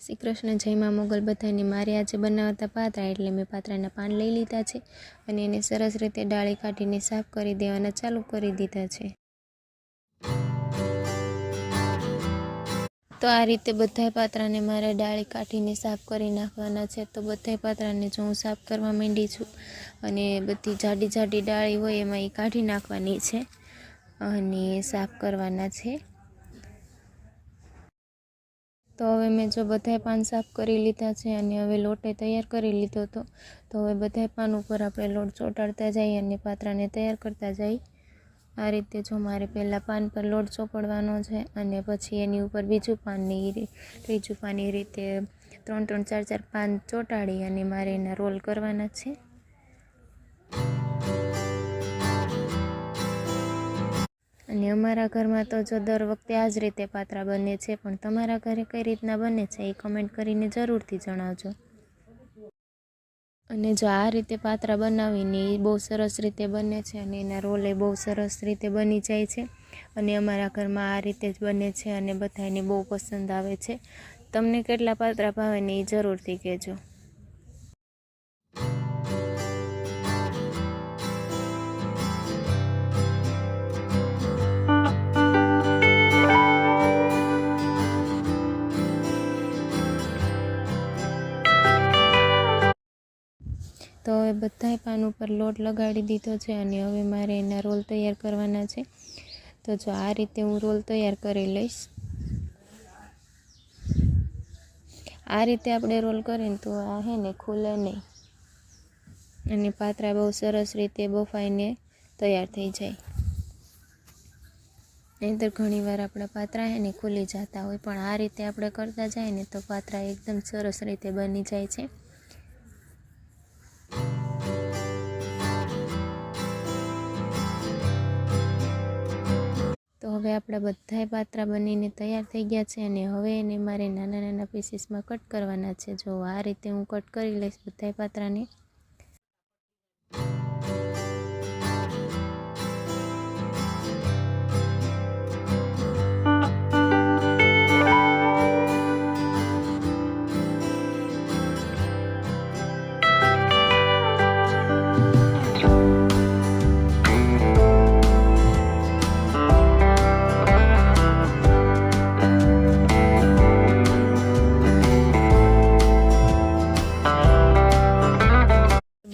શ્રી કૃષ્ણ જયમાં મોગલ બધાને મારે આજે બનાવતા પાત્રા એટલે મેં પાત્રાના પાન લઈ લીધા છે અને એને સરસ રીતે ડાળી કાઢીને સાફ કરી દેવાના ચાલુ કરી દીધા છે. તો આ રીતે બધાય પાત્રાને મારે ડાળી કાઢીને સાફ કરી નાખવાના છે. તો બધાય પાત્રાને જો હું સાફ કરવા માંડી છું અને બધી જાડી જાડી ડાળી હોય એમાં એ કાઢી નાખવાની છે અને સાફ કરવાના છે. તો હવે મેં જો બધાય પાન સાફ કરી લીધા છે અને હવે લોટે તૈયાર કરી લીધો હતો તો હવે બધાય પાન ઉપર આપણે લોટ ચોંટાડતા જઈએ અને પાત્રાને તૈયાર કરતા જઈએ. આ રીતે જો મારે પહેલાં પાન પર લોટ ચોપડવાનો છે અને પછી એની ઉપર બીજું પાનની ત્રીજું પાન એ રીતે ત્રણ ત્રણ ચાર ચાર પાન ચોંટાડી અને મારે એના રોલ કરવાના છે. અમારા ઘરમાં તો જો દર વખતે આ જ રીતે પાત્રા બને છે, પણ તમારા ઘરે કઈ રીતના બને છે એ કમેન્ટ કરીને જરૂરથી જણાવજો. અને જો આ રીતે પાત્રા બનાવીને એ બહુ સરસ રીતે બને છે અને એના રોલ બહુ સરસ રીતે બની જાય છે અને અમારા ઘરમાં આ રીતે જ બને છે અને બધાને બહુ પસંદ આવે છે. તમને કેટલા પાત્રા ભાવે ને એ જરૂરથી કહેજો. તો હવે બધાય પાન ઉપર લોટ લગાડી દીધો છે અને હવે મારે એના રોલ તૈયાર કરવાના છે. તો જો આ રીતે હું રોલ તૈયાર કરી લઈશ. આ રીતે આપણે રોલ કરીએ ને તો આ હે ને ખુલે નહીં. અને પાત્રા બહુ સરસ રીતે બફાઈને તૈયાર થઈ જાય. નહીંતર ઘણીવાર આપણા પાત્રા ને ખુલી જતા હોય, પણ આ રીતે આપણે કરતા જાય ને તો પાત્રા એકદમ સરસ રીતે બની જાય છે. હવે આપણા બધાય પાત્રા બનીને તૈયાર થઈ ગયા છે અને હવે એને મારે નાના નાના પીસીસમાં કટ કરવાના છે. જો આ રીતે હું કટ કરી લઈશ બધાય પાત્રાને.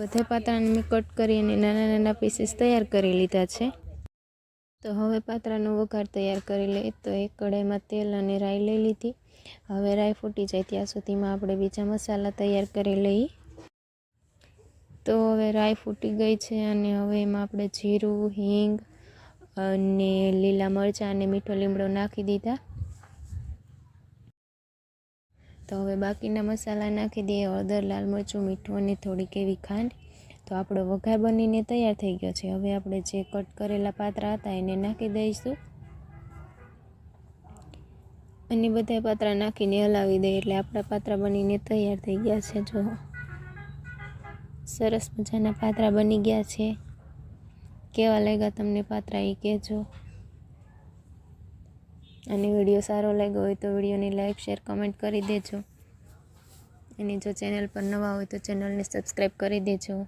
બધા પાત્રાને મેં કટ કરી અને નાના નાના પીસીસ તૈયાર કરી લીધા છે. તો હવે પાત્રાનો વઘાર તૈયાર કરી લઈએ. તો એક કઢાઈમાં તેલ અને રાઈ લઈ લીધી. હવે રાઈ ફૂટી જાય ત્યાં સુધીમાં આપણે બીજા મસાલા તૈયાર કરી લઈએ. તો હવે રાઈ ફૂટી ગઈ છે અને હવે એમાં આપણે જીરું, હિંગ અને લીલા મરચાં અને મીઠો લીમડો નાખી દીધા. તો હવે બાકીના મસાલા નાખી દઈએ હળદર, લાલ મરચું, મીઠું અને થોડીક એવી ખાંડ. તો આપણો વઘાર બનીને તૈયાર થઈ ગયો છે. હવે આપણે જે કટ કરેલા પાત્રા હતા એને નાખી દઈશું. અને બધા પાત્રા નાખીને હલાવી દઈએ એટલે આપણા પાત્રા બનીને તૈયાર થઈ ગયા છે. જો સરસ મજાના પાત્રા બની ગયા છે. કેવા લાગ્યા તમને પાત્રા, એ કહેજો. અને વીડિયો સારો લાગ્યો હોય તો વિડીયોને લાઇક શેર, કમેન્ટ કરી દેજો. અને જો ચેનલ પર નવા હોય તો ચેનલને સબસ્ક્રાઈબ કરી દેજો.